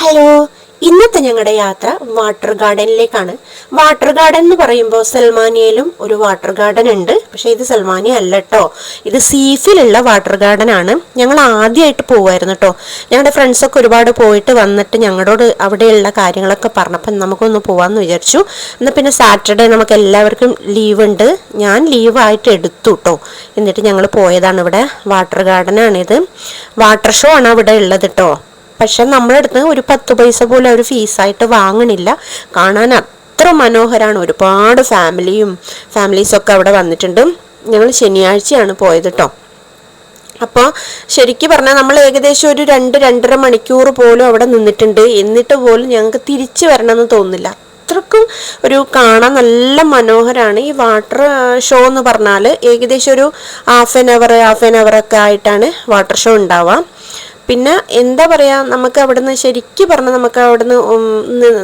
Hello ഇന്നത്തെ ഞങ്ങളുടെ യാത്ര വാട്ടർ ഗാർഡനിലേക്കാണ്. വാട്ടർ ഗാർഡൻ എന്ന് പറയുമ്പോൾ സൽമാനിയയിലും ഒരു വാട്ടർ ഗാർഡൻ ഉണ്ട്. പക്ഷേ ഇത് സൽമാനിയ അല്ല കേട്ടോ ഇത് സീഫിലുള്ള വാട്ടർ ഗാർഡൻ ആണ് ഞങ്ങൾ ആദ്യമായിട്ട് പോവായിരുന്നു കേട്ടോ ഞങ്ങളുടെ ഫ്രണ്ട്സൊക്കെ ഒരുപാട് പോയിട്ട് വന്നിട്ട് ഞങ്ങളോട് അവിടെയുള്ള കാര്യങ്ങളൊക്കെ പറഞ്ഞപ്പോൾ നമുക്കൊന്ന് പോവാന്ന് വിചാരിച്ചു. എന്നാൽ പിന്നെ സാറ്റർഡേ നമുക്ക് എല്ലാവർക്കും ലീവ് ഉണ്ട് ഞാൻ ലീവ് ആയിട്ട് എടുത്തു കേട്ടോ എന്നിട്ട് ഞങ്ങൾ പോയതാണ് ഇവിടെ. വാട്ടർ ഗാർഡൻ ആണിത് വാട്ടർ ഷോ ആണ് അവിടെ ഉള്ളത് കേട്ടോ പക്ഷെ നമ്മളടുത്ത് ഒരു പത്ത് പൈസ പോലും അവർ ഫീസായിട്ട് വാങ്ങണില്ല. കാണാൻ അത്ര മനോഹരമാണ് ഒരുപാട് ഫാമിലിയും ഫാമിലീസൊക്കെ അവിടെ വന്നിട്ടുണ്ട്. ഞങ്ങൾ ശനിയാഴ്ചയാണ് പോയത് കേട്ടോ അപ്പോൾ ശരിക്കും പറഞ്ഞാൽ നമ്മൾ ഏകദേശം ഒരു രണ്ട് രണ്ടര മണിക്കൂർ പോലും അവിടെ നിന്നിട്ടുണ്ട്. എന്നിട്ട് പോലും ഞങ്ങൾക്ക് തിരിച്ചു വരണമെന്ന് തോന്നുന്നില്ല. അത്രക്കും ഒരു കാണാൻ നല്ല മനോഹരമാണ് ഈ വാട്ടർ ഷോ എന്ന് പറഞ്ഞാൽ ഏകദേശം ഒരു half an hour half an hour ഒക്കെ ആയിട്ടാണ് വാട്ടർ ഷോ ഉണ്ടാവുക. പിന്നെ എന്താ പറയുക നമുക്ക് അവിടുന്ന് ശരിക്കും പറഞ്ഞാൽ നമുക്ക് അവിടുന്ന്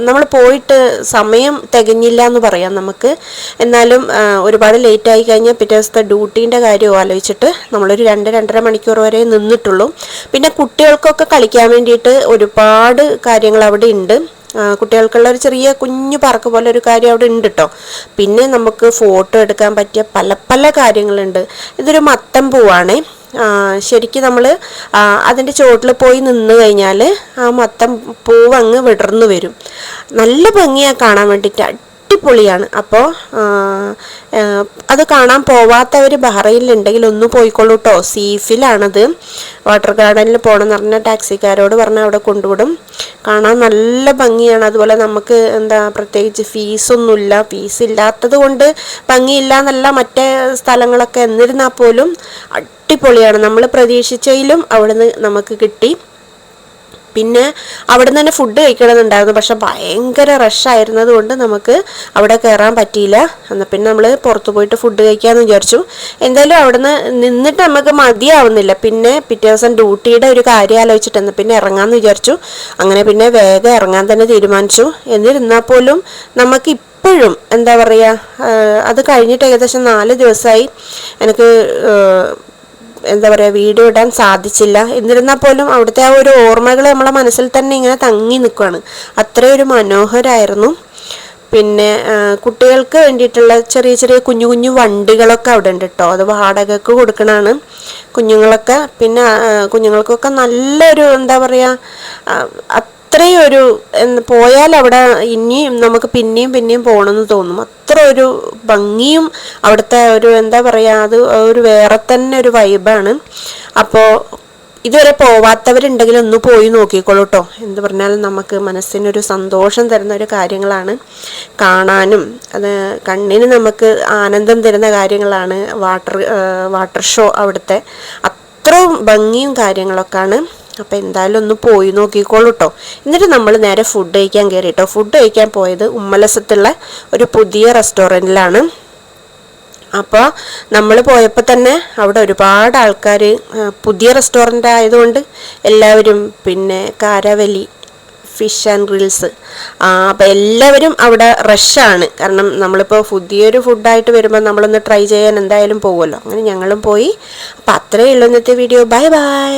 നമ്മൾ പോയിട്ട് സമയം തികഞ്ഞില്ല എന്ന് പറയാം നമുക്ക്. എന്നാലും ഒരുപാട് ലേറ്റ് ആയി കഴിഞ്ഞാൽ പിറ്റേ ദിവസത്തെ ഡ്യൂട്ടീന്റെ കാര്യം ആലോചിച്ചിട്ട് നമ്മളൊരു രണ്ട് രണ്ടര മണിക്കൂർ വരെ നിന്നിട്ടുള്ളൂ. പിന്നെ കുട്ടികൾക്കൊക്കെ കളിക്കാൻ വേണ്ടിയിട്ട് ഒരുപാട് കാര്യങ്ങൾ അവിടെ ഉണ്ട് കുട്ടികൾക്കുള്ള ഒരു ചെറിയ കുഞ്ഞു പാർക്ക് പോലെ ഒരു കാര്യം അവിടെ ഉണ്ട് കേട്ടോ പിന്നെ നമുക്ക് ഫോട്ടോ എടുക്കാൻ പറ്റിയ പല പല കാര്യങ്ങളുണ്ട്. ഇതൊരു മത്തം പൂവാണേ. ശരിക്കും നമ്മൾ അതിന്റെ ചുവട്ടിൽ പോയി നിന്ന് കഴിഞ്ഞാൽ ആ മത്തം പൂവങ്ങ് വിടർന്നു വരും. നല്ല ഭംഗിയാണ് കാണാൻ വേണ്ടിയിട്ട്. അടിപൊളിയാണ്. അപ്പോൾ അത് കാണാൻ പോവാത്തവർ ബഹ്റൈനിലുണ്ടെങ്കിൽ ഒന്ന് പോയിക്കോളൂ കേട്ടോ സീഫിലാണത്. വാട്ടർ ഗാർഡനിൽ പോകണമെന്ന് പറഞ്ഞാൽ ടാക്സിക്കാരോട് പറഞ്ഞാൽ അവിടെ കൊണ്ടുവിടും. കാണാൻ നല്ല ഭംഗിയാണ്. അതുപോലെ നമുക്ക് എന്താ പ്രത്യേകിച്ച് ഫീസൊന്നുമില്ല. ഫീസ് ഇല്ലാത്തത് കൊണ്ട് ഭംഗിയില്ല എന്നല്ല മറ്റേ സ്ഥലങ്ങളൊക്കെ എന്നിരുന്നാൽ പോലും അടിപൊളിയാണ്. നമ്മൾ പ്രതീക്ഷിച്ചതിലും അവിടുന്ന് നമുക്ക് കിട്ടി. പിന്നെ അവിടെ തന്നെ ഫുഡ് കഴിക്കണമെന്നുണ്ടായിരുന്നു പക്ഷെ ഭയങ്കര റഷായിരുന്നത് കൊണ്ട് നമുക്ക് അവിടെ കയറാൻ പറ്റിയില്ല. എന്നാൽ പിന്നെ നമ്മൾ പുറത്ത് പോയിട്ട് ഫുഡ് കഴിക്കാമെന്ന് വിചാരിച്ചു. എന്തായാലും അവിടെ നിന്ന് നിന്നിട്ട് നമുക്ക് മതിയാവുന്നില്ല. പിന്നെ പിറ്റേ ദിവസം ഡ്യൂട്ടിയുടെ ഒരു കാര്യം ആലോചിച്ചിട്ട് എന്നാൽ പിന്നെ ഇറങ്ങാമെന്ന് വിചാരിച്ചു. അങ്ങനെ പിന്നെ വേഗം ഇറങ്ങാൻ തന്നെ തീരുമാനിച്ചു. എന്നിരുന്നാൽ പോലും നമുക്ക് ഇപ്പോഴും എന്താ പറയുക അത് കഴിഞ്ഞിട്ട് ഏകദേശം നാല് ദിവസമായി എനിക്ക് എന്താ പറയുക വീഡിയോ ഇടാൻ സാധിച്ചില്ല. എന്നിരുന്നാൽ പോലും അവിടുത്തെ ആ ഒരു ഓർമ്മകൾ നമ്മളെ മനസ്സിൽ തന്നെ ഇങ്ങനെ തങ്ങി നിൽക്കുകയാണ് അത്രയൊരു മനോഹരമായിരുന്നു പിന്നെ കുട്ടികൾക്ക് വേണ്ടിയിട്ടുള്ള ചെറിയ ചെറിയ കുഞ്ഞു കുഞ്ഞു വണ്ടികളൊക്കെ അവിടെ ഉണ്ട് കേട്ടോ അത് വാടകയ്ക്ക് കൊടുക്കണതാണ് കുഞ്ഞുങ്ങളൊക്കെ. പിന്നെ കുഞ്ഞുങ്ങൾക്കൊക്കെ നല്ലൊരു എന്താ പറയുക അത്രയും ഒരു പോയാൽ അവിടെ ഇനിയും നമുക്ക് പിന്നെയും പിന്നെയും പോകണമെന്ന് തോന്നും. അത്ര ഒരു ഭംഗിയും അവിടുത്തെ ഒരു എന്താ പറയുക അത് ഒരു വേറെ തന്നെ ഒരു വൈബാണ് അപ്പോൾ ഇതുവരെ പോവാത്തവരുണ്ടെങ്കിൽ ഒന്ന് പോയി നോക്കിക്കോളൂ കേട്ടോ എന്ത് പറഞ്ഞാലും നമുക്ക് മനസ്സിനൊരു സന്തോഷം തരുന്ന ഒരു കാര്യങ്ങളാണ് കാണാനും അത് കണ്ണിന് നമുക്ക് ആനന്ദം തരുന്ന കാര്യങ്ങളാണ് വാട്ടർ വാട്ടർ ഷോ അവിടുത്തെ. അത്രയും ഭംഗിയും കാര്യങ്ങളൊക്കെയാണ്. അപ്പോൾ എന്തായാലും ഒന്ന് പോയി നോക്കിക്കോളൂ കേട്ടോ എന്നിട്ട് നമ്മൾ നേരെ ഫുഡ് കഴിക്കാൻ കയറി കേട്ടോ ഫുഡ് കഴിക്കാൻ പോയത് ഉമ്മലസത്തുള്ള ഒരു പുതിയ റെസ്റ്റോറന്റിലാണ് അപ്പോൾ നമ്മൾ പോയപ്പോൾ തന്നെ അവിടെ ഒരുപാട് ആൾക്കാർ പുതിയ റെസ്റ്റോറന്റ് ആയതുകൊണ്ട് എല്ലാവരും പിന്നെ കാരവലി ഫിഷ് ആൻഡ് ഗ്രിൽസ് അപ്പോൾ എല്ലാവരും അവിടെ റഷാണ് കാരണം നമ്മളിപ്പോൾ പുതിയൊരു ഫുഡായിട്ട് വരുമ്പോൾ നമ്മളൊന്ന് ട്രൈ ചെയ്യാൻ എന്തായാലും പോകുമല്ലോ അങ്ങനെ ഞങ്ങളും പോയി. അപ്പോൾ അത്രയേ ഉള്ളൂ ഇന്നത്തെ വീഡിയോ ബൈ ബൈ